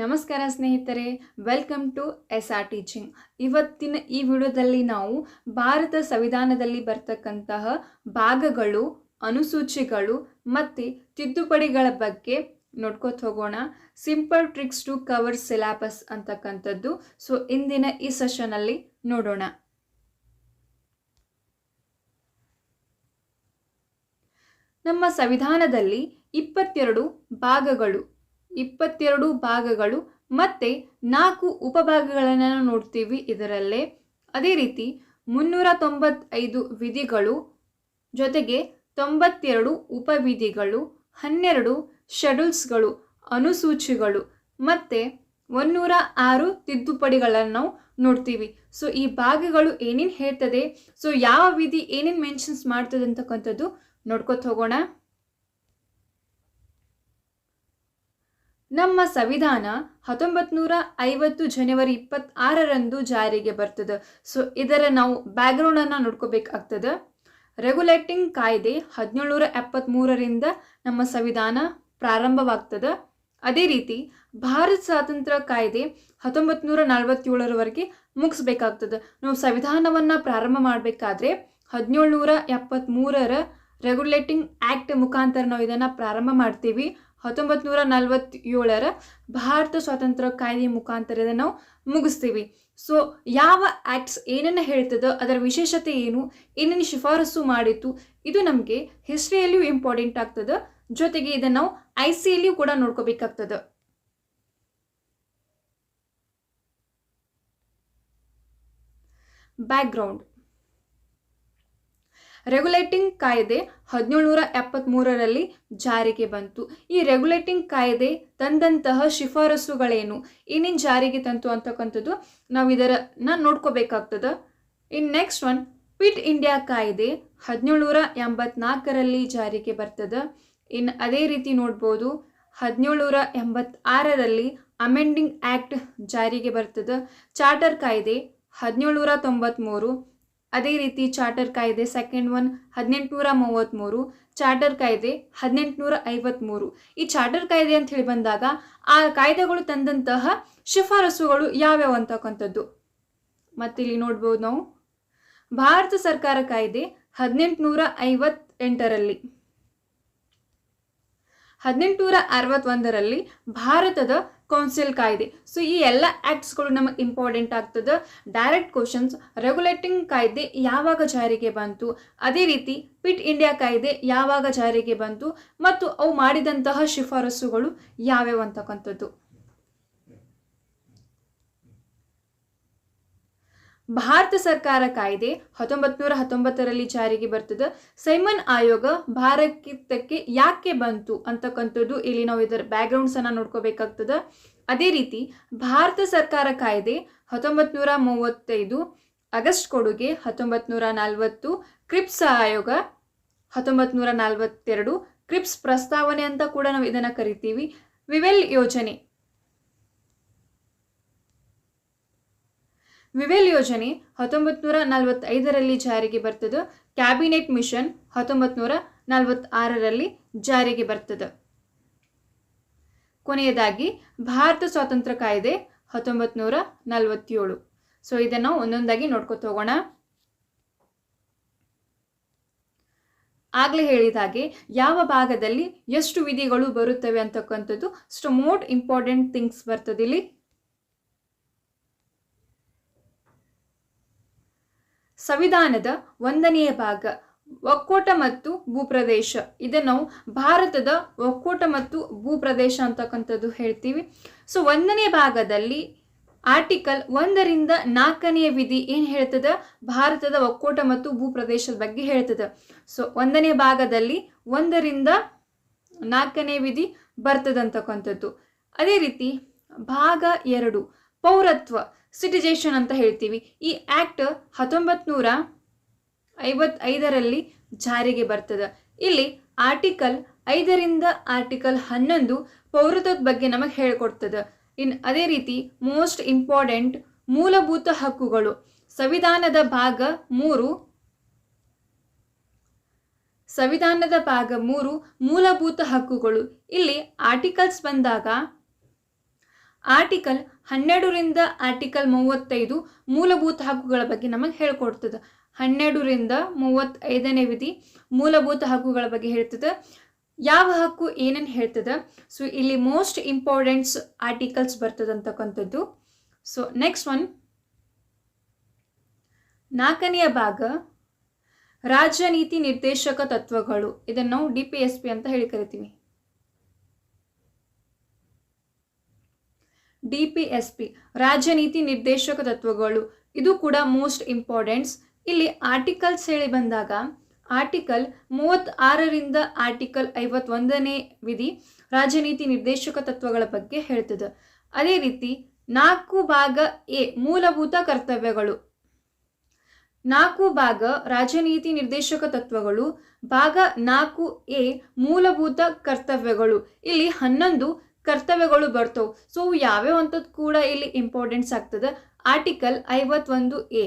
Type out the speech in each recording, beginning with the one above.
ನಮಸ್ಕಾರ ಸ್ನೇಹಿತರೆ welcome to S R teaching ಇವತ್ತಿನ ಈ ವಿಡಿಯೋದಲ್ಲಿ ನಾವು ಭಾರತ ಸಂವಿಧಾನದಲ್ಲಿ ಬರ್ತಕ್ಕಂತಹ ಭಾಗಗಳು, ಅನುಸೂಚಿಗಳು ಮತ್ತು ತಿದ್ದುಪಡಿಗಳ ಬಗ್ಗೆ ನೋಡ್ಕೋತ ಹೋಗೋಣ. Simple tricks to cover syllabus ಅಂತಕ್ಕಂಥದ್ದು. ಸೊ ಇಂದಿನ ಈ ಸೆಷನಲ್ಲಿ ನೋಡೋಣ. ನಮ್ಮ ಸಂವಿಧಾನದಲ್ಲಿ ಇಪ್ಪತ್ತೆರಡು ಭಾಗಗಳು ಇಪ್ಪತ್ತೆರಡು ಭಾಗಗಳು ಮತ್ತೆ ನಾಲ್ಕು ಉಪಭಾಗಗಳನ್ನು ನೋಡ್ತೀವಿ ಇದರಲ್ಲೇ. ಅದೇ ರೀತಿ ಮುನ್ನೂರ ತೊಂಬತ್ತೈದು ವಿಧಿಗಳು, ಜೊತೆಗೆ ತೊಂಬತ್ತೆರಡು ಉಪವಿಧಿಗಳು, ಹನ್ನೆರಡು ಶೆಡ್ಯೂಲ್ಸ್ಗಳು, ಅನುಸೂಚಿಗಳು ಮತ್ತು ಒನ್ನೂರ ಆರು ತಿದ್ದುಪಡಿಗಳನ್ನು ನಾವು ನೋಡ್ತೀವಿ. ಸೊ, ಈ ಭಾಗಗಳು ಏನೇನು ಹೇಳ್ತದೆ? ಸೊ, ಯಾವ ವಿಧಿ ಏನೇನು ಮೆನ್ಷನ್ಸ್ ಮಾಡ್ತದೆ ಅಂತಕ್ಕಂಥದ್ದು ನೋಡ್ಕೊತ ಹೋಗೋಣ. ನಮ್ಮ ಸಂವಿಧಾನ ಹತ್ತೊಂಬತ್ತು ನೂರ ಐವತ್ತು ಜನವರಿ ಇಪ್ಪತ್ತಾರರಂದು ಜಾರಿಗೆ ಬರ್ತದೆ. ಸೊ ಇದರ ನಾವು ಬ್ಯಾಕ್ಗ್ರೌಂಡನ್ನು ನೋಡ್ಕೋಬೇಕಾಗ್ತದೆ. ರೆಗ್ಯುಲೇಟಿಂಗ್ ಕಾಯ್ದೆ ಹದಿನೇಳುನೂರ ಎಪ್ಪತ್ತ್ಮೂರರಿಂದ ನಮ್ಮ ಸಂವಿಧಾನ ಪ್ರಾರಂಭವಾಗ್ತದೆ. ಅದೇ ರೀತಿ ಭಾರತ ಸ್ವಾತಂತ್ರ್ಯ ಕಾಯ್ದೆ ಹತ್ತೊಂಬತ್ತು ನೂರ ನಲವತ್ತೇಳರವರೆಗೆ ಮುಗಿಸ್ಬೇಕಾಗ್ತದೆ. ನಾವು ಸಂವಿಧಾನವನ್ನು ಪ್ರಾರಂಭ ಮಾಡಬೇಕಾದ್ರೆ ಹದಿನೇಳುನೂರ ಎಪ್ಪತ್ತ್ಮೂರರ ರೆಗ್ಯುಲೇಟಿಂಗ್ ಆ್ಯಕ್ಟ್ ಮುಖಾಂತರ ನಾವು ಇದನ್ನು ಪ್ರಾರಂಭ ಮಾಡ್ತೀವಿ. ಹತ್ತೊಂಬತ್ತು ನೂರ ನಲವತ್ತೇಳರ ಭಾರತ ಸ್ವಾತಂತ್ರ್ಯ ಕಾಯ್ದೆ ಮುಖಾಂತರ ಇದನ್ನು ನಾವು ಮುಗಿಸ್ತೀವಿ. ಸೊ ಯಾವ ಆ್ಯಕ್ಟ್ಸ್ ಏನನ್ನು ಹೇಳ್ತದೋ ಅದರ ವಿಶೇಷತೆ ಏನು, ಏನೇನು ಶಿಫಾರಸು ಮಾಡಿತ್ತು, ಇದು ನಮಗೆ ಹಿಸ್ಟ್ರಿಯಲ್ಲಿಯೂ ಇಂಪಾರ್ಟೆಂಟ್ ಆಗ್ತದೆ. ಜೊತೆಗೆ ಇದನ್ನು ನಾವು ಐ ಸಿಯಲ್ಲಿಯೂ ಕೂಡ ನೋಡ್ಕೋಬೇಕಾಗ್ತದೆ. ಬ್ಯಾಕ್ಗ್ರೌಂಡ್ ರೆಗ್ಯುಲೇಟಿಂಗ್ ಕಾಯ್ದೆ ಹದಿನೇಳುನೂರ ಎಪ್ಪತ್ತ್ಮೂರರಲ್ಲಿ ಜಾರಿಗೆ ಬಂತು. ಈ ರೆಗ್ಯುಲೇಟಿಂಗ್ ಕಾಯ್ದೆ ತಂದಂತಹ ಶಿಫಾರಸುಗಳೇನು? ಏನೇನು ಜಾರಿಗೆ ತಂತು ಅಂತಕ್ಕಂಥದ್ದು ನಾವು ಇದರನ್ನ ನೋಡ್ಕೋಬೇಕಾಗ್ತದೆ. In next one, quit India ಕಾಯ್ದೆ ಹದಿನೇಳುನೂರ ಎಂಬತ್ನಾಲ್ಕರಲ್ಲಿ ಜಾರಿಗೆ ಬರ್ತದೆ. ಇನ್ನು ಅದೇ ರೀತಿ ನೋಡ್ಬೋದು ಹದಿನೇಳುನೂರ ಎಂಬತ್ತಾರರಲ್ಲಿ ಅಮೆಂಡಿಂಗ್ ಆ್ಯಕ್ಟ್ ಜಾರಿಗೆ ಬರ್ತದೆ. ಚಾರ್ಟರ್ ಕಾಯ್ದೆ ಹದಿನೇಳುನೂರ ತೊಂಬತ್ತ್ಮೂರು ಅದೇ ರೀತಿ ಚಾರ್ಟರ್ ಕಾಯ್ದೆ ಸೆಕೆಂಡ್ ಒನ್ ಹದಿನೆಂಟುನೂರ ಮೂವತ್ತ್ಮೂರು ಚಾರ್ಟರ್ ಕಾಯ್ದೆ ಹದಿನೆಂಟುನೂರ ಐವತ್ತ್ಮೂರು ಈ ಚಾರ್ಟರ್ ಕಾಯ್ದೆ ಅಂತ ಹೇಳಿ ಬಂದಾಗ ಆ ಕಾಯ್ದೆಗಳು ತಂದಂತಹ ಶಿಫಾರಸುಗಳು ಯಾವ್ಯಾವ ಅಂತಕ್ಕಂಥದ್ದು ಮತ್ತಿಲ್ಲಿ ನೋಡ್ಬೋದು ನಾವು. ಭಾರತ ಸರ್ಕಾರ ಕಾಯ್ದೆ ಹದಿನೆಂಟುನೂರ ಐವತ್ತೆಂಟರಲ್ಲಿ. ಹದಿನೆಂಟುನೂರ ಅರವತ್ತೊಂದರಲ್ಲಿ ಭಾರತದ ಕೌನ್ಸಿಲ್ ಕಾಯ್ದೆ. ಸೊ ಈ ಎಲ್ಲ ಆ್ಯಕ್ಟ್ಸ್ಗಳು ನಮಗೆ ಇಂಪಾರ್ಟೆಂಟ್ ಆಗ್ತದೆ. ಡೈರೆಕ್ಟ್ ಕ್ವಶನ್ಸ್ ರೆಗ್ಯುಲೇಟಿಂಗ್ ಕಾಯ್ದೆ ಯಾವಾಗ ಜಾರಿಗೆ ಬಂತು, ಅದೇ ರೀತಿ ಪಿಟ್ ಇಂಡಿಯಾ ಕಾಯ್ದೆ ಯಾವಾಗ ಜಾರಿಗೆ ಬಂತು, ಮತ್ತು ಅವು ಮಾಡಿದಂತಹ ಶಿಫಾರಸುಗಳು ಯಾವ್ಯಾವ ಅಂತಕ್ಕಂಥದ್ದು. ಭಾರತ ಸರ್ಕಾರ ಕಾಯ್ದೆ ಹತ್ತೊಂಬತ್ತು ನೂರ ಹತ್ತೊಂಬತ್ತರಲ್ಲಿ ಜಾರಿಗೆ ಬರ್ತದೆ. ಸೈಮನ್ ಆಯೋಗ ಭಾರತಕ್ಕೆ ಯಾಕೆ ಬಂತು ಅಂತಕ್ಕಂಥದ್ದು ಇಲ್ಲಿ ನಾವು ಇದರ ಬ್ಯಾಕ್ಗ್ರೌಂಡ್ಸನ್ನು ನೋಡ್ಕೋಬೇಕಾಗ್ತದೆ. ಅದೇ ರೀತಿ ಭಾರತ ಸರ್ಕಾರ ಕಾಯ್ದೆ ಹತ್ತೊಂಬತ್ತು ನೂರ ಮೂವತ್ತೈದು ಆಗಸ್ಟ್ ಕೊಡುಗೆ ಹತ್ತೊಂಬತ್ತು ನೂರ ನಲವತ್ತು, ಕ್ರಿಪ್ಸ್ ಆಯೋಗ ಹತ್ತೊಂಬತ್ತು ನೂರ ನಲವತ್ತೆರಡು, ಕ್ರಿಪ್ಸ್ ಪ್ರಸ್ತಾವನೆ ಅಂತ ಕೂಡ ನಾವು ಇದನ್ನು ಕರಿತೀವಿ. ವಿವೆಲ್ ಯೋಜನೆ ವಿವೆಲ್ ಯೋಜನೆ ಹತ್ತೊಂಬತ್ತು ನೂರ ನಲವತ್ತೈದರಲ್ಲಿ ಜಾರಿಗೆ ಬರ್ತದೆ. ಕ್ಯಾಬಿನೆಟ್ ಮಿಷನ್ ಹತ್ತೊಂಬತ್ತು ನೂರ ನಲವತ್ತಾರರಲ್ಲಿ ಜಾರಿಗೆ ಬರ್ತದೆ. ಕೊನೆಯದಾಗಿ, ಭಾರತ ಸ್ವಾತಂತ್ರ್ಯ ಕಾಯ್ದೆ ಹತ್ತೊಂಬತ್ತು ನೂರ ನಲವತ್ತೇಳು. ಸೊ ಇದನ್ನು ಒಂದೊಂದಾಗಿ ನೋಡ್ಕೊತ ಹೋಗೋಣ. ಆಗಲೇ ಹೇಳಿದ ಹಾಗೆ, ಯಾವ ಭಾಗದಲ್ಲಿ ಎಷ್ಟು ವಿಧಿಗಳು ಬರುತ್ತವೆ ಅಂತಕ್ಕಂಥದ್ದು ಸ್ಟು ಮೋಟ್ ಇಂಪಾರ್ಟೆಂಟ್ ಥಿಂಗ್ಸ್ ಬರ್ತದೆ ಇಲ್ಲಿ. ಸಂವಿಧಾನದ ಒಂದನೆಯ ಭಾಗ, ಒಕ್ಕೂಟ ಮತ್ತು ಭೂಪ್ರದೇಶ. ಇದನ್ನು ಭಾರತದ ಒಕ್ಕೂಟ ಮತ್ತು ಭೂಪ್ರದೇಶ ಅಂತಕ್ಕಂಥದ್ದು ಹೇಳ್ತೀವಿ. ಸೊ ಒಂದನೇ ಭಾಗದಲ್ಲಿ ಆರ್ಟಿಕಲ್ ಒಂದರಿಂದ ನಾಲ್ಕನೆಯ ವಿಧಿ ಏನು ಹೇಳ್ತದೆ? ಭಾರತದ ಒಕ್ಕೂಟ ಮತ್ತು ಭೂಪ್ರದೇಶದ ಬಗ್ಗೆ ಹೇಳ್ತದೆ. ಸೊ ಒಂದನೇ ಭಾಗದಲ್ಲಿ ಒಂದರಿಂದ ನಾಲ್ಕನೇ ವಿಧಿ ಬರ್ತದಂತಕ್ಕಂಥದ್ದು ಅದೇ ರೀತಿ, ಭಾಗ ಎರಡು, ಪೌರತ್ವ. ಸಿಟಿಜೇಷನ್ ಅಂತ ಹೇಳ್ತೀವಿ. ಈ ಆ್ಯಕ್ಟ್ ಹತ್ತೊಂಬತ್ತು ನೂರ ಐವತ್ತೈದರಲ್ಲಿ ಜಾರಿಗೆ ಬರ್ತದೆ. ಇಲ್ಲಿ ಆರ್ಟಿಕಲ್ ಐದರಿಂದ ಆರ್ಟಿಕಲ್ ಹನ್ನೊಂದು ಪೌರತ್ವದ ಬಗ್ಗೆ ನಮಗೆ ಹೇಳ್ಕೊಡ್ತದೆ. ಇನ್ ಅದೇ ರೀತಿ ಮೋಸ್ಟ್ ಇಂಪಾರ್ಟೆಂಟ್ ಮೂಲಭೂತ ಹಕ್ಕುಗಳು. ಸಂವಿಧಾನದ ಭಾಗ ಮೂರು, ಸಂವಿಧಾನದ ಭಾಗ ಮೂರು ಮೂಲಭೂತ ಹಕ್ಕುಗಳು. ಇಲ್ಲಿ ಆರ್ಟಿಕಲ್ಸ್ ಬಂದಾಗ ಆರ್ಟಿಕಲ್ ಹನ್ನೆರಡರಿಂದ ಆರ್ಟಿಕಲ್ ಮೂವತ್ತೈದು ಮೂಲಭೂತ ಹಕ್ಕುಗಳ ಬಗ್ಗೆ ನಮಗೆ ಹೇಳ್ಕೊಡ್ತದೆ. ಹನ್ನೆರಡರಿಂದ ಮೂವತ್ತೈದನೇ ವಿಧಿ ಮೂಲಭೂತ ಹಕ್ಕುಗಳ ಬಗ್ಗೆ ಹೇಳ್ತದೆ. ಯಾವ ಹಕ್ಕು ಏನೇನು ಹೇಳ್ತದೆ? ಸೊ ಇಲ್ಲಿ ಮೋಸ್ಟ್ ಇಂಪಾರ್ಟೆಂಟ್ಸ್ ಆರ್ಟಿಕಲ್ಸ್ ಬರ್ತದೆ ಅಂತಕ್ಕಂಥದ್ದು. ಸೊ ನೆಕ್ಸ್ಟ್ ಒನ್ ನಾಲ್ಕನೆಯ ಭಾಗ, ರಾಜ್ಯ ನೀತಿ ನಿರ್ದೇಶಕ ತತ್ವಗಳು. ಇದನ್ನು ನಾವು ಡಿ ಪಿ ಎಸ್ ಪಿ ಅಂತ ಹೇಳಿ ಕರಿತೀವಿ. ಡಿ ಪಿ ಎಸ್ ಪಿ ರಾಜ್ಯ ನೀತಿ ನಿರ್ದೇಶಕ ತತ್ವಗಳು. ಇದು ಕೂಡ ಮೋಸ್ಟ್ ಇಂಪಾರ್ಟೆಂಟ್ಸ್ ಇಲ್ಲಿ ಆರ್ಟಿಕಲ್ಸ್ ಹೇಳಿ ಬಂದಾಗ ಆರ್ಟಿಕಲ್ ಮೂವತ್ತಾರರಿಂದ ಆರ್ಟಿಕಲ್ ಐವತ್ತೊಂದನೇ ವಿಧಿ ರಾಜನೀತಿ ನಿರ್ದೇಶಕ ತತ್ವಗಳ ಬಗ್ಗೆ ಹೇಳ್ತದೆ. ಅದೇ ರೀತಿ ನಾಲ್ಕು ಭಾಗ ಎ, ಮೂಲಭೂತ ಕರ್ತವ್ಯಗಳು. ನಾಲ್ಕು ಭಾಗ ರಾಜನೀತಿ ನಿರ್ದೇಶಕ ತತ್ವಗಳು. ಭಾಗ ನಾಲ್ಕು ಎ, ಮೂಲಭೂತ ಕರ್ತವ್ಯಗಳು. ಇಲ್ಲಿ ಹನ್ನೊಂದು ಕರ್ತವ್ಯಗಳು ಬರ್ತವೆ ಸೊ ಯಾವ್ಯಾವ ಅಂಥದ್ದು ಕೂಡ ಇಲ್ಲಿ ಇಂಪಾರ್ಟೆನ್ಸ್ ಆಗ್ತದೆ. ಆರ್ಟಿಕಲ್ ಐವತ್ತೊಂದು ಎ.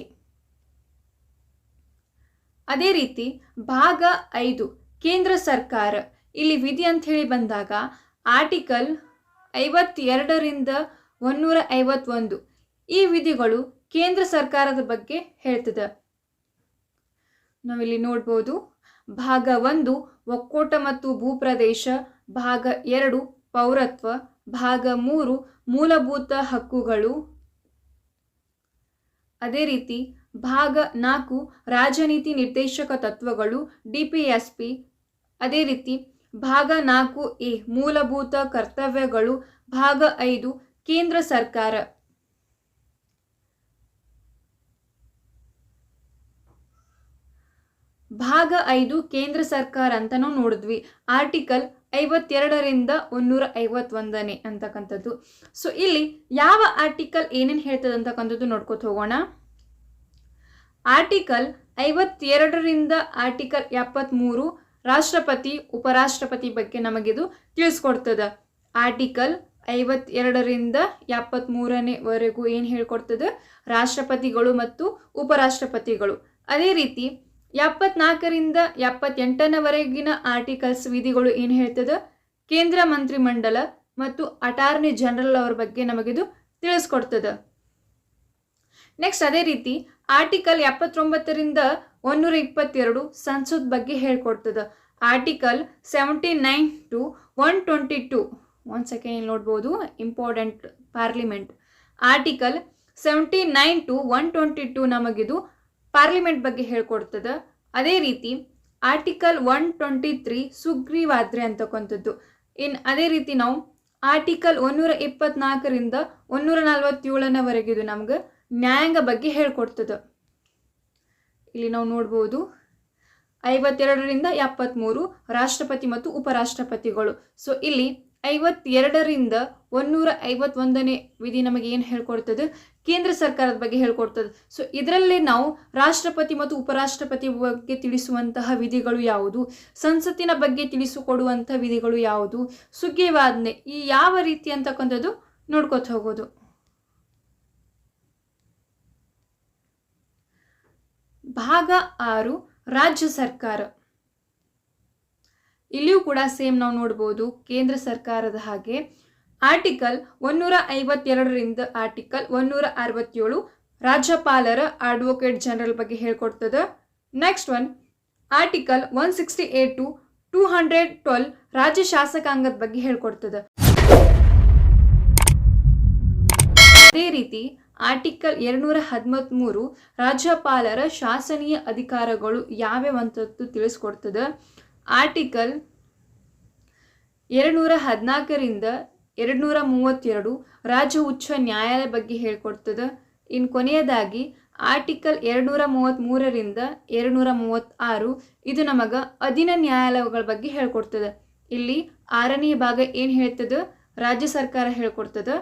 ಅದೇ ರೀತಿ ಭಾಗ ಐದು, ಕೇಂದ್ರ ಸರ್ಕಾರ. ಇಲ್ಲಿ ವಿಧಿ ಅಂತ ಹೇಳಿ ಬಂದಾಗ ಆರ್ಟಿಕಲ್ ಐವತ್ತೆರಡರಿಂದ ಒನ್ನೂರ ಐವತ್ತೊಂದು ಈ ವಿಧಿಗಳು ಕೇಂದ್ರ ಸರ್ಕಾರದ ಬಗ್ಗೆ ಹೇಳ್ತದೆ. ನಾವಿಲ್ಲಿ ನೋಡ್ಬೋದು. ಭಾಗ ಒಂದು, ಒಕ್ಕೂಟ ಮತ್ತು ಭೂಪ್ರದೇಶ. ಭಾಗ ಎರಡು ಪೌರತ್ವ, ಭಾಗ ಮೂರು, ಮೂಲಭೂತ ಹಕ್ಕುಗಳು. ಅದೇ ರೀತಿ, ಭಾಗ ನಾಲ್ಕು, ರಾಜನೀತಿ ನಿರ್ದೇಶಕ ತತ್ವಗಳು ಡಿ ಪಿ ಎಸ್ ಪಿ ಅದೇ ರೀತಿ, ಭಾಗ ನಾಲ್ಕು ಎ, ಮೂಲಭೂತ ಕರ್ತವ್ಯಗಳು. ಭಾಗ ಐದು, ಕೇಂದ್ರ ಸರ್ಕಾರ. ಭಾಗ ಐದು, ಕೇಂದ್ರ ಸರ್ಕಾರ ಅಂತ ನಾವು ನೋಡಿದ್ವಿ. ಆರ್ಟಿಕಲ್ ಐವತ್ತೆರಡರಿಂದ ಒನ್ನೂರ ಐವತ್ತೊಂದನೇ ಅಂತಕ್ಕಂಥದ್ದು. ಸೊ ಇಲ್ಲಿ ಯಾವ ಆರ್ಟಿಕಲ್ ಏನೇನು ಹೇಳ್ತದೆ ಅಂತಕ್ಕಂಥದ್ದು ನೋಡ್ಕೊತ ಹೋಗೋಣ. ಆರ್ಟಿಕಲ್ ಐವತ್ತೆರಡರಿಂದ ಆರ್ಟಿಕಲ್ ಎಪ್ಪತ್ತ್ಮೂರು ರಾಷ್ಟ್ರಪತಿ, ಉಪರಾಷ್ಟ್ರಪತಿ ಬಗ್ಗೆ ನಮಗಿದು ತಿಳಿಸ್ಕೊಡ್ತದೆ. ಆರ್ಟಿಕಲ್ ಐವತ್ತೆರಡರಿಂದ ಎಪ್ಪತ್ತ್ಮೂರನೇವರೆಗೂ ಏನು ಹೇಳ್ಕೊಡ್ತದೆ? ರಾಷ್ಟ್ರಪತಿಗಳು ಮತ್ತು ಉಪರಾಷ್ಟ್ರಪತಿಗಳು. ಅದೇ ರೀತಿ ಎಪ್ಪತ್ನಾಲ್ಕರಿಂದ ಎಪ್ಪತ್ತೆಂಟನವರೆಗಿನ ಆರ್ಟಿಕಲ್ಸ್ ವಿಧಿಗಳು ಏನು ಹೇಳ್ತದೆ? ಕೇಂದ್ರ ಮಂತ್ರಿಮಂಡಲ ಮತ್ತು ಅಟಾರ್ನಿ ಜನರಲ್ ಅವರ ಬಗ್ಗೆ ನಮಗಿದು ತಿಳಿಸ್ಕೊಡ್ತದೆ. ನೆಕ್ಸ್ಟ್ ಅದೇ ರೀತಿ ಆರ್ಟಿಕಲ್ ಎಪ್ಪತ್ತೊಂಬತ್ತರಿಂದ ಒನ್ನೂರ ಇಪ್ಪತ್ತೆರಡು ಸಂಸತ್ ಬಗ್ಗೆ ಹೇಳ್ಕೊಡ್ತದೆ. Article seventy nine to one twenty two one second ಇಲ್ಲಿ ನೋಡ್ಬೋದು, important parliament. Article seventy nine to one twenty two ನಮಗಿದು parliament ಬಗ್ಗೆ ಹೇಳ್ಕೊಡ್ತದ? ಅದೇ ರೀತಿ ಆರ್ಟಿಕಲ್ ಒನ್ ಟ್ವೆಂಟಿ ತ್ರೀ ಸುಗ್ರೀವಾದ್ರೆ ಅಂತಕ್ಕಂಥದ್ದು ಇನ್ ಅದೇ ರೀತಿ ನಾವು ಆರ್ಟಿಕಲ್ ಒನ್ನೂರ ಇಪ್ಪತ್ನಾಲ್ಕರಿಂದ ಒನ್ನೂರ ನಲವತ್ತೇಳನವರೆಗಿದು ನಮ್ಗೆ ನ್ಯಾಯಾಂಗ ಬಗ್ಗೆ ಹೇಳ್ಕೊಡ್ತದ. ಇಲ್ಲಿ ನಾವು ನೋಡ್ಬೋದು. ಐವತ್ತೆರಡರಿಂದ ಎಪ್ಪತ್ತ್ಮೂರು ರಾಷ್ಟ್ರಪತಿ ಮತ್ತು ಉಪರಾಷ್ಟ್ರಪತಿಗಳು. ಸೊ ಇಲ್ಲಿ ಐವತ್ತೆರಡರಿಂದ ಒನ್ನೂರ ಐವತ್ತೊಂದನೇ ವಿಧಿ ನಮಗೆ ಏನು ಹೇಳ್ಕೊಡ್ತದೆ? ಕೇಂದ್ರ ಸರ್ಕಾರದ ಬಗ್ಗೆ ಹೇಳ್ಕೊಡ್ತದೆ. ಸೊ ಇದರಲ್ಲಿ ನಾವು ರಾಷ್ಟ್ರಪತಿ ಮತ್ತು ಉಪರಾಷ್ಟ್ರಪತಿ ಬಗ್ಗೆ ತಿಳಿಸುವಂತಹ ವಿಧಿಗಳು ಯಾವುದು? ಸಂಸತ್ತಿನ ಬಗ್ಗೆ ತಿಳಿಸಿಕೊಡುವಂತಹ ವಿಧಿಗಳು ಯಾವುದು? ಸುಗ್ರೀವಾಜ್ಞೆ ಈ ಯಾವ ರೀತಿ ಅಂತಕ್ಕಂಥದ್ದು ನೋಡ್ಕೊತ ಹೋಗೋದು. ಭಾಗ ಆರು, ರಾಜ್ಯ ಸರ್ಕಾರ. ಇಲ್ಲಿಯೂ ಕೂಡ ಸೇಮ್ ನಾವು ನೋಡ್ಬೋದು, ಕೇಂದ್ರ ಸರ್ಕಾರದ ಹಾಗೆ. ಆರ್ಟಿಕಲ್ ಒನ್ನೂರ ಐವತ್ತೆರಡರಿಂದ ಆರ್ಟಿಕಲ್ ಒನ್ನೂರ ಅರವತ್ತೇಳು ರಾಜ್ಯಪಾಲರ ಅಡ್ವೊಕೇಟ್ ಜನರಲ್ ಬಗ್ಗೆ ಹೇಳ್ಕೊಡ್ತದೆ. Next one article one sixty eight to two hundred twelve ರಾಜ್ಯ ಶಾಸಕಾಂಗದ ಬಗ್ಗೆ ಹೇಳ್ಕೊಡ್ತದೆ. ಅದೇ ರೀತಿ, ಆರ್ಟಿಕಲ್ ಎರಡ್ನೂರ ಹದಿಮೂರು ರಾಜ್ಯಪಾಲರ ಶಾಸನೀಯ ಅಧಿಕಾರಗಳು ಯಾವ್ಯಾವಂಥದ್ದು ತಿಳಿಸ್ಕೊಡ್ತದೆ. ಆರ್ಟಿಕಲ್ ಎರಡುನೂರ ಹದಿನಾಲ್ಕರಿಂದ ಎರಡುನೂರ ಮೂವತ್ತೆರಡು ರಾಜ್ಯ ಉಚ್ಚ ನ್ಯಾಯಾಲಯ ಬಗ್ಗೆ ಹೇಳ್ಕೊಡ್ತದೆ. ಇನ್ನು ಕೊನೆಯದಾಗಿ, ಆರ್ಟಿಕಲ್ ಎರಡುನೂರ ಮೂವತ್ತ್ಮೂರರಿಂದ ಎರಡುನೂರ ಮೂವತ್ತಾರು ಇದು ನಮಗೆ ಅಧೀನ ನ್ಯಾಯಾಲಯಗಳ ಬಗ್ಗೆ ಹೇಳ್ಕೊಡ್ತದೆ. ಇಲ್ಲಿ ಆರನೇ ಭಾಗ ಏನು ಹೇಳ್ತದೆ? ರಾಜ್ಯ ಸರ್ಕಾರ ಹೇಳ್ಕೊಡ್ತದೆ.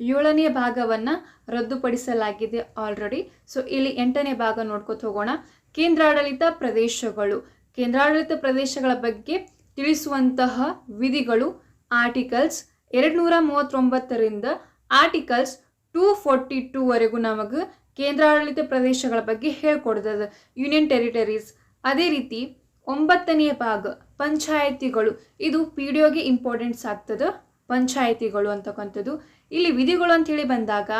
ಏಳನೇ ಭಾಗವನ್ನು ರದ್ದುಪಡಿಸಲಾಗಿದೆ ಆಲ್ರೆಡಿ ಸೊ ಇಲ್ಲಿ ಎಂಟನೇ ಭಾಗ ನೋಡ್ಕೊತ ಹೋಗೋಣ. ಕೇಂದ್ರಾಡಳಿತ ಪ್ರದೇಶಗಳು. ಕೇಂದ್ರಾಡಳಿತ ಪ್ರದೇಶಗಳ ಬಗ್ಗೆ ತಿಳಿಸುವಂತಹ ವಿಧಿಗಳು ಆರ್ಟಿಕಲ್ಸ್ ಎರಡು ನೂರ ಮೂವತ್ತೊಂಬತ್ತರಿಂದ ಆರ್ಟಿಕಲ್ಸ್ ಟೂ ಫೋರ್ಟಿ ಟೂವರೆಗೂ ನಮಗೆ ಕೇಂದ್ರಾಡಳಿತ ಪ್ರದೇಶಗಳ ಬಗ್ಗೆ ಹೇಳ್ಕೊಡ್ತದೆ. Union territories. ಅದೇ ರೀತಿ ಒಂಬತ್ತನೆಯ ಭಾಗ, ಪಂಚಾಯತಿಗಳು. ಇದು ಪಿ ಡಿ ಒಗೆ ಇಂಪಾರ್ಟೆನ್ಸ್ ಆಗ್ತದೆ, ಪಂಚಾಯಿತಿಗಳು ಅಂತಕ್ಕಂಥದ್ದು. ಇಲ್ಲಿ ವಿಧಿಗಳು ಅಂತೇಳಿ ಬಂದಾಗ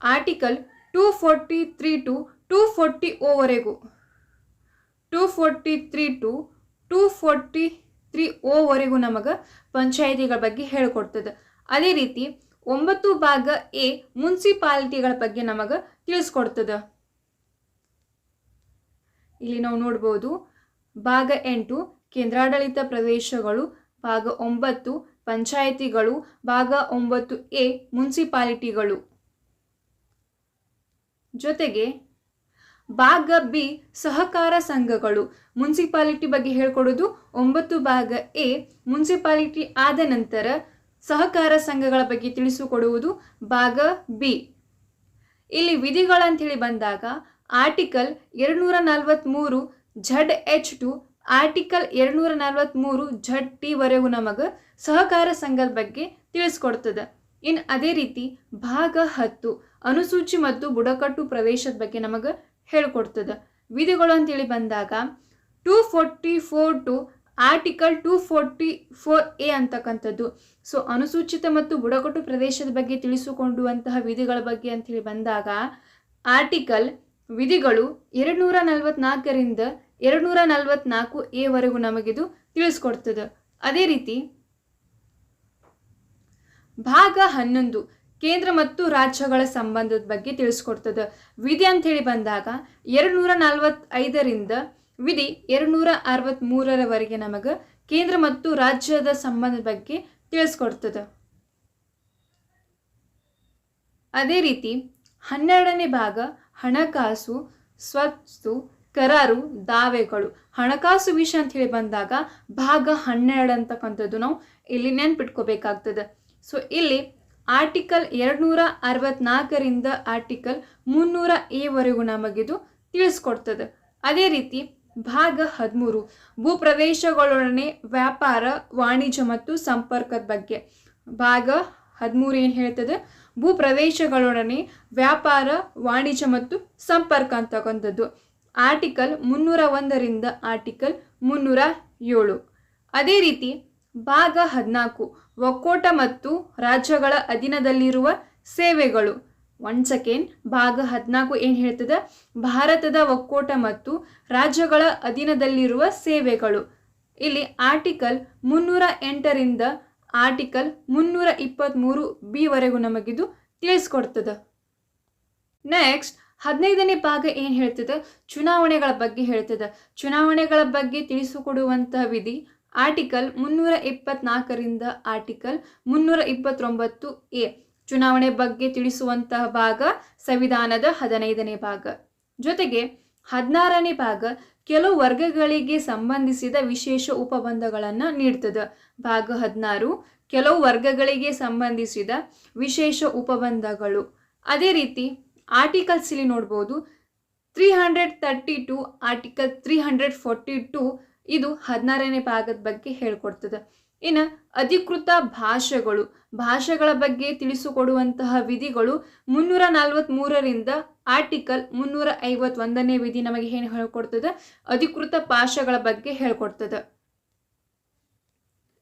article two forty three to two forty ಓವರೆಗೂ two forty three to two forty three ಓವರೆಗೂ ನಮಗೆ ಪಂಚಾಯಿತಿಗಳ ಬಗ್ಗೆ ಹೇಳ್ಕೊಡ್ತದೆ. ಅದೇ ರೀತಿ ಒಂಬತ್ತು ಭಾಗ ಎ ಮುನ್ಸಿಪಾಲಿಟಿಗಳ ಬಗ್ಗೆ ನಮಗೆ ತಿಳಿಸ್ಕೊಡ್ತದೆ. ಇಲ್ಲಿ ನಾವು ನೋಡ್ಬೋದು ಭಾಗ ಎಂಟು ಕೇಂದ್ರಾಡಳಿತ ಪ್ರದೇಶಗಳು, ಭಾಗ ಒಂಬತ್ತು ಪಂಚಾಯಿತಿಗಳು, ಭಾಗ ಒಂಬತ್ತು ಎ ಮುನ್ಸಿಪಾಲಿಟಿಗಳು. ಜೊತೆಗೆ ಭಾಗ ಬಿ, ಸಹಕಾರ ಸಂಘಗಳು. ಮುನ್ಸಿಪಾಲಿಟಿ ಬಗ್ಗೆ ಹೇಳ್ಕೊಡೋದು ಒಂಬತ್ತು ಭಾಗ ಎ. ಮುನ್ಸಿಪಾಲಿಟಿ ಆದ ನಂತರ ಸಹಕಾರ ಸಂಘಗಳ ಬಗ್ಗೆ ತಿಳಿಸಿಕೊಡುವುದು ಭಾಗ ಬಿ. ಇಲ್ಲಿ ವಿಧಿಗಳಂತೇಳಿ ಬಂದಾಗ ಆರ್ಟಿಕಲ್ ಎರಡುನೂರ ನಲ್ವತ್ತ್ಮೂರು ಝಡ್ ಎಚ್ ಟು ಆರ್ಟಿಕಲ್ ಎರಡುನೂರ ನಲ್ವತ್ತ್ಮೂರು ಝಡ್ ಟಿವರೆಗೂ ನಮಗೆ ಸಹಕಾರ ಸಂಘದ ಬಗ್ಗೆ ತಿಳಿಸ್ಕೊಡ್ತದೆ. ಇನ್ನು ಅದೇ ರೀತಿ ಭಾಗ ಹತ್ತು, ಅನುಸೂಚಿ ಮತ್ತು ಬುಡಕಟ್ಟು ಪ್ರವೇಶದ ಬಗ್ಗೆ ನಮಗೆ ಹೇಳ್ಕೊಡ್ತದೆ. ವಿಧಿಗಳು ಅಂತೇಳಿ ಬಂದಾಗ two forty four to article two forty four A ಅಂತಕ್ಕಂಥದ್ದು. ಸೊ ಅನುಸೂಚಿತ ಮತ್ತು ಬುಡಕಟ್ಟು ಪ್ರದೇಶದ ಬಗ್ಗೆ ತಿಳಿಸಿಕೊಂಡುವಂತಹ ವಿಧಿಗಳ ಬಗ್ಗೆ ಅಂತೇಳಿ ಬಂದಾಗ ಆರ್ಟಿಕಲ್ ವಿಧಿಗಳು ಎರಡುನೂರ ನಲವತ್ನಾಲ್ಕರಿಂದ ಎರಡುನೂರ ನಲವತ್ನಾಲ್ಕು ಎವರೆಗೂ ನಮಗಿದು ತಿಳಿಸ್ಕೊಡ್ತದೆ. ಅದೇ ರೀತಿ ಭಾಗ ಹನ್ನೊಂದು. ಕೇಂದ್ರ ಮತ್ತು ರಾಜ್ಯಗಳ ಸಂಬಂಧದ ಬಗ್ಗೆ ತಿಳಿಸ್ಕೊಡ್ತದೆ. ವಿಧಿ ಅಂತ ಹೇಳಿ ಬಂದಾಗ ಎರಡುನೂರ ನಲ್ವತ್ತೈದರಿಂದ ವಿಧಿ ಎರಡುನೂರ ಅರವತ್ತ್ಮೂರರವರೆಗೆ ನಮಗೆ ಕೇಂದ್ರ ಮತ್ತು ರಾಜ್ಯದ ಸಂಬಂಧದ ಬಗ್ಗೆ ತಿಳಿಸ್ಕೊಡ್ತದೆ. ಅದೇ ರೀತಿ ಹನ್ನೆರಡನೇ ಭಾಗ ಹಣಕಾಸು, ಸ್ವತ್ತು, ಕರಾರು, ದಾವೆಗಳು. ಹಣಕಾಸು ವಿಷಯ ಅಂತ ಹೇಳಿ ಬಂದಾಗ ಭಾಗ ಹನ್ನೆರಡು ಅಂತಕ್ಕಂಥದ್ದು ನಾವು ಇಲ್ಲಿ ನೆನ್ಪಿಟ್ಕೋಬೇಕಾಗ್ತದೆ. ಸೊ ಇಲ್ಲಿ ಆರ್ಟಿಕಲ್ ಎರಡುನೂರ ಅರವತ್ನಾಲ್ಕರಿಂದ ಆರ್ಟಿಕಲ್ ಮುನ್ನೂರ ಎವರೆಗೂ ನಮಗಿದು ತಿಳಿಸ್ಕೊಡ್ತದೆ. ಅದೇ ರೀತಿ ಭಾಗ ಹದಿಮೂರು, ಭೂಪ್ರದೇಶಗಳೊಡನೆ ವ್ಯಾಪಾರ, ವಾಣಿಜ್ಯ ಮತ್ತು ಸಂಪರ್ಕದ ಬಗ್ಗೆ. ಭಾಗ ಹದಿಮೂರು ಏನು ಹೇಳ್ತದೆ? ಭೂಪ್ರದೇಶಗಳೊಡನೆ ವ್ಯಾಪಾರ, ವಾಣಿಜ್ಯ ಮತ್ತು ಸಂಪರ್ಕ ಅಂತಕ್ಕಂಥದ್ದು ಆರ್ಟಿಕಲ್ ಮುನ್ನೂರ ಒಂದರಿಂದ ಆರ್ಟಿಕಲ್ ಮುನ್ನೂರ ಏಳು. ಅದೇ ರೀತಿ ಭಾಗ ಹದಿನಾಲ್ಕು ಒಕ್ಕೂಟ ಮತ್ತು ರಾಜ್ಯಗಳ ಅಧೀನದಲ್ಲಿರುವ ಸೇವೆಗಳು. ಒನ್ ಸೆಕೆಂಡ್ ಭಾಗ ಹದಿನಾಲ್ಕು ಏನು ಹೇಳ್ತದೆ? ಭಾರತದ ಒಕ್ಕೂಟ ಮತ್ತು ರಾಜ್ಯಗಳ ಅಧೀನದಲ್ಲಿರುವ ಸೇವೆಗಳು. ಇಲ್ಲಿ ಆರ್ಟಿಕಲ್ ಮುನ್ನೂರ ಎಂಟರಿಂದ ಆರ್ಟಿಕಲ್ ಮುನ್ನೂರ ಇಪ್ಪತ್ತ್ಮೂರು ಬಿವರೆಗೂ ನಮಗಿದು ತಿಳಿಸ್ಕೊಡ್ತದೆ. ನೆಕ್ಸ್ಟ್ ಹದಿನೈದನೇ ಭಾಗ ಏನು ಹೇಳ್ತದೆ? ಚುನಾವಣೆಗಳ ಬಗ್ಗೆ ಹೇಳ್ತದೆ. ಚುನಾವಣೆಗಳ ಬಗ್ಗೆ ತಿಳಿಸಿಕೊಡುವಂತಹ ವಿಧಿ ಆರ್ಟಿಕಲ್ ಮುನ್ನೂರ ಇಪ್ಪತ್ನಾಲ್ಕರಿಂದ ಆರ್ಟಿಕಲ್ ಮುನ್ನೂರ ಇಪ್ಪತ್ತೊಂಬತ್ತು ಎ. ಚುನಾವಣೆ ಬಗ್ಗೆ ತಿಳಿಸುವಂತಹ ಭಾಗ ಸಂವಿಧಾನದ ಹದಿನೈದನೇ ಭಾಗ. ಜೊತೆಗೆ ಹದಿನಾರನೇ ಭಾಗ ಕೆಲವು ವರ್ಗಗಳಿಗೆ ಸಂಬಂಧಿಸಿದ ವಿಶೇಷ ಉಪಬಂಧಗಳನ್ನು ನೀಡ್ತದೆ. ಭಾಗ ಹದಿನಾರು, ಕೆಲವು ವರ್ಗಗಳಿಗೆ ಸಂಬಂಧಿಸಿದ ವಿಶೇಷ ಉಪಬಂಧಗಳು. ಅದೇ ರೀತಿ ಆರ್ಟಿಕಲ್ಸ್ ಇಲ್ಲಿ ನೋಡ್ಬೋದು. Three hundred thirty two article three hundred forty two ಇದು ಹದಿನಾರನೇ ಭಾಗದ ಬಗ್ಗೆ ಹೇಳ್ಕೊಡ್ತದೆ. ಇನ್ನು ಅಧಿಕೃತ ಭಾಷೆಗಳು, ಭಾಷೆಗಳ ಬಗ್ಗೆ ತಿಳಿಸಿಕೊಡುವಂತಹ ವಿಧಿಗಳು ಮುನ್ನೂರ ನಲವತ್ತ್ಮೂರರಿಂದ ಆರ್ಟಿಕಲ್ ಮುನ್ನೂರ ಐವತ್ತೊಂದನೇ ವಿಧಿ ನಮಗೆ ಏನು ಹೇಳ್ಕೊಡ್ತದೆ? ಅಧಿಕೃತ ಭಾಷೆಗಳ ಬಗ್ಗೆ ಹೇಳ್ಕೊಡ್ತದೆ.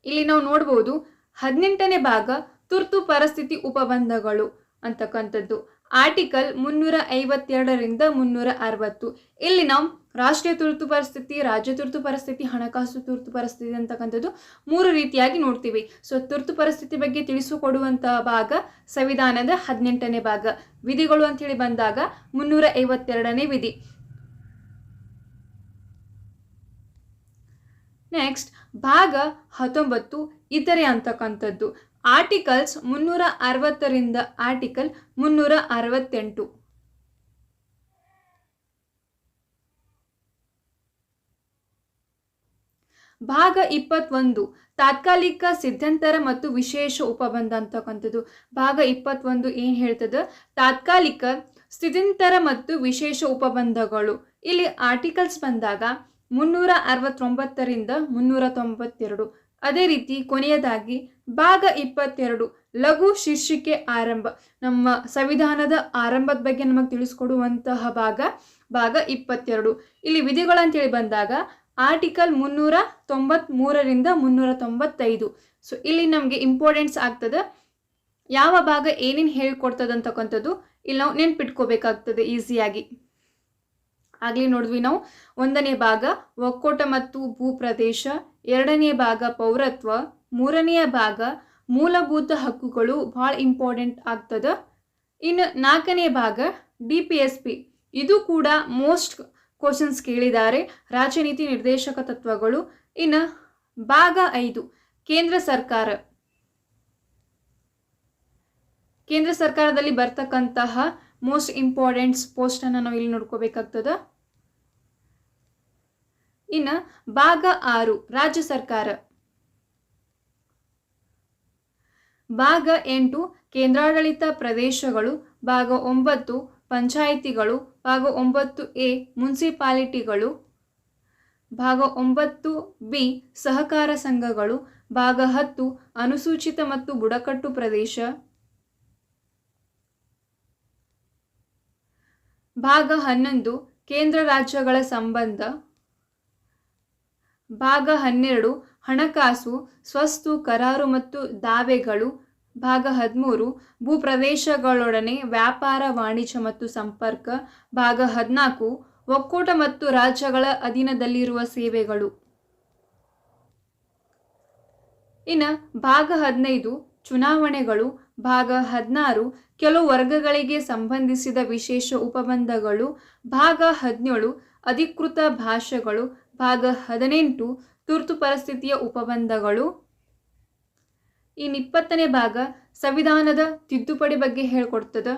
ಇಲ್ಲಿ ನಾವು ನೋಡ್ಬೋದು ಹದಿನೆಂಟನೇ ಭಾಗ ತುರ್ತು ಪರಿಸ್ಥಿತಿ ಉಪಬಂಧಗಳು ಅಂತಕ್ಕಂಥದ್ದು. ಆರ್ಟಿಕಲ್ ಮುನ್ನೂರ ಐವತ್ತೆರಡರಿಂದ ಮುನ್ನೂರ ಅರವತ್ತು. ಇಲ್ಲಿ ನಾವು ರಾಷ್ಟ್ರೀಯ ತುರ್ತು ಪರಿಸ್ಥಿತಿ, ರಾಜ್ಯ ತುರ್ತು ಪರಿಸ್ಥಿತಿ, ಹಣಕಾಸು ತುರ್ತು ಪರಿಸ್ಥಿತಿ ಅಂತಕ್ಕಂಥದ್ದು ಮೂರು ರೀತಿಯಾಗಿ ನೋಡ್ತೀವಿ. ಸೊ ತುರ್ತು ಪರಿಸ್ಥಿತಿ ಬಗ್ಗೆ ತಿಳಿಸಿಕೊಡುವಂತಹ ಭಾಗ ಸಂವಿಧಾನದ ಹದಿನೆಂಟನೇ ಭಾಗ. ವಿಧಿಗಳು ಅಂತೇಳಿ ಬಂದಾಗ ಮುನ್ನೂರ ಐವತ್ತೆರಡನೇ ವಿಧಿ. ನೆಕ್ಸ್ಟ್ ಭಾಗ ಹತ್ತೊಂಬತ್ತು, ಇತರೆ ಅಂತಕ್ಕಂಥದ್ದು. ಆರ್ಟಿಕಲ್ಸ್ ಮುನ್ನೂರ ಅರವತ್ತರಿಂದ ಆರ್ಟಿಕಲ್ ಮುನ್ನೂರ ಅರವತ್ತೆಂಟು. ಭಾಗ ಇಪ್ಪತ್ತೊಂದು, ತಾತ್ಕಾಲಿಕ ಸಿದ್ಧಾಂತರ ಮತ್ತು ವಿಶೇಷ ಉಪಬಂಧ ಅಂತಕ್ಕಂಥದ್ದು ಭಾಗ ಇಪ್ಪತ್ತೊಂದು ಏನು ಹೇಳ್ತದೆ? ತಾತ್ಕಾಲಿಕ ಸ್ಥಿತಿಂತರ ಮತ್ತು ವಿಶೇಷ ಉಪಬಂಧಗಳು. ಇಲ್ಲಿ ಆರ್ಟಿಕಲ್ಸ್ ಬಂದಾಗ ಮುನ್ನೂರ ಅರವತ್ತೊಂಬತ್ತರಿಂದ ಮುನ್ನೂರ ತೊಂಬತ್ತೆರಡು. ಅದೇ ರೀತಿ ಕೊನೆಯದಾಗಿ ಭಾಗ ಇಪ್ಪತ್ತೆರಡು, ಲಘು ಶೀರ್ಷಿಕೆ ಆರಂಭ. ನಮ್ಮ ಸಂವಿಧಾನದ ಆರಂಭದ ಬಗ್ಗೆ ನಮಗೆ ತಿಳಿಸ್ಕೊಡುವಂತಹ ಭಾಗ ಭಾಗ ಇಪ್ಪತ್ತೆರಡು. ಇಲ್ಲಿ ವಿಧಿಗಳಂತೇಳಿ ಬಂದಾಗ ಆರ್ಟಿಕಲ್ ಮುನ್ನೂರ ತೊಂಬತ್ತ್ಮೂರರಿಂದ ಮುನ್ನೂರ ತೊಂಬತ್ತೈದು. ಸೊ ಇಲ್ಲಿ ನಮಗೆ ಇಂಪಾರ್ಟೆನ್ಸ್ ಆಗ್ತದೆ. ಯಾವ ಭಾಗ ಏನೇನು ಹೇಳ್ಕೊಡ್ತದೆ ಅಂತಕ್ಕಂಥದ್ದು ಇಲ್ಲಿ ನಾವು ನೆನ್ಪಿಟ್ಕೋಬೇಕಾಗ್ತದೆ ಈಸಿಯಾಗಿ. ಆಗಲಿ ನೋಡಿದ್ವಿ ನಾವು. ಒಂದನೇ ಭಾಗ ಒಕ್ಕೂಟ ಮತ್ತು ಭೂಪ್ರದೇಶ. ಎರಡನೇ ಭಾಗ ಪೌರತ್ವ. ಮೂರನೆಯ ಭಾಗ ಮೂಲಭೂತ ಹಕ್ಕುಗಳು ಭಾಳ ಇಂಪಾರ್ಟೆಂಟ್ ಆಗ್ತದೆ. ಇನ್ನು ನಾಲ್ಕನೇ ಭಾಗ ಡಿ ಪಿ ಎಸ್ ಪಿ ಇದು ಕೂಡ ಮೋಸ್ಟ್ ಕ್ವಶನ್ಸ್ ಕೇಳಿದ್ದಾರೆ ರಾಜನೀತಿ ನಿರ್ದೇಶಕ ತತ್ವಗಳು. ಇನ್ನು ಭಾಗ ಐದು, ಕೇಂದ್ರ ಸರ್ಕಾರ. ಕೇಂದ್ರ ಸರ್ಕಾರದಲ್ಲಿ ಬರ್ತಕ್ಕಂತಹ ಮೋಸ್ಟ್ ಇಂಪಾರ್ಟೆಂಟ್ಸ್ ಪೋಸ್ಟನ್ನು ನಾವು ಇಲ್ಲಿ ನೋಡ್ಕೋಬೇಕಾಗ್ತದೆ. ಇನ್ನು ಭಾಗ ಆರು, ರಾಜ್ಯ ಸರ್ಕಾರ. ಭಾಗ ಎಂಟು, ಕೇಂದ್ರಾಡಳಿತ ಪ್ರದೇಶಗಳು, ಭಾಗ ಒಂಬತ್ತು, ಪಂಚಾಯಿತಿಗಳು, ಭಾಗ ಒಂಬತ್ತು ಎ, ಮುನ್ಸಿಪಾಲಿಟಿಗಳು, ಭಾಗ ಒಂಬತ್ತು ಬಿ, ಸಹಕಾರ ಸಂಘಗಳು, ಭಾಗ ಹತ್ತು, ಅನುಸೂಚಿತ ಮತ್ತು ಬುಡಕಟ್ಟು ಪ್ರದೇಶ. ಭಾಗ ಹನ್ನೊಂದು, ಕೇಂದ್ರ ರಾಜ್ಯಗಳ ಸಂಬಂಧ. ಭಾಗ ಹನ್ನೆರಡು, ಹಣಕಾಸು, ಸ್ವಸ್ತು, ಕರಾರು ಮತ್ತು ದಾವೆಗಳು ಭಾಗ ಹದಿಮೂರು ಭೂಪ್ರದೇಶಗಳೊಡನೆ ವ್ಯಾಪಾರ, ವಾಣಿಜ್ಯ ಮತ್ತು ಸಂಪರ್ಕ. ಭಾಗ ಹದಿನಾಲ್ಕು, ಒಕ್ಕೂಟ ಮತ್ತು ರಾಜ್ಯಗಳ ಅಧೀನದಲ್ಲಿರುವ ಸೇವೆಗಳು. ಇನ್ನು ಭಾಗ ಹದಿನೈದು, ಚುನಾವಣೆಗಳು. ಭಾಗ ಹದಿನಾರು, ಕೆಲವು ವರ್ಗಗಳಿಗೆ ಸಂಬಂಧಿಸಿದ ವಿಶೇಷ ಉಪಬಂಧಗಳು. ಭಾಗ ಹದಿನೇಳು, ಅಧಿಕೃತ ಭಾಷೆಗಳು. ಭಾಗ ಹದಿನೆಂಟು, ತುರ್ತು ಪರಿಸ್ಥಿತಿಯ ಉಪಬಂಧಗಳು. ಇನ್ನು ಇಪ್ಪತ್ತನೇ ಭಾಗ ಸಂವಿಧಾನದ ತಿದ್ದುಪಡಿ ಬಗ್ಗೆ ಹೇಳ್ಕೊಡ್ತದ.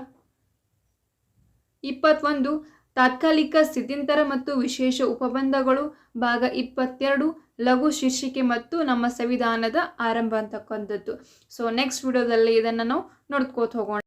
ಇಪ್ಪತ್ತೊಂದು, ತಾತ್ಕಾಲಿಕ ಸ್ಥಿತಿಂತರ ಮತ್ತು ವಿಶೇಷ ಉಪಬಂಧಗಳು, ಭಾಗ ಇಪ್ಪತ್ತೆರಡು, ಲಘು ಶೀರ್ಷಿಕೆ ಮತ್ತು ನಮ್ಮ ಸಂವಿಧಾನದ ಆರಂಭ ಅಂತಕ್ಕಂಥದ್ದು ಸೊ ನೆಕ್ಸ್ಟ್ ವಿಡಿಯೋದಲ್ಲಿ ಇದನ್ನು ನಾವು ನೋಡ್ಕೋತ ಹೋಗೋಣ.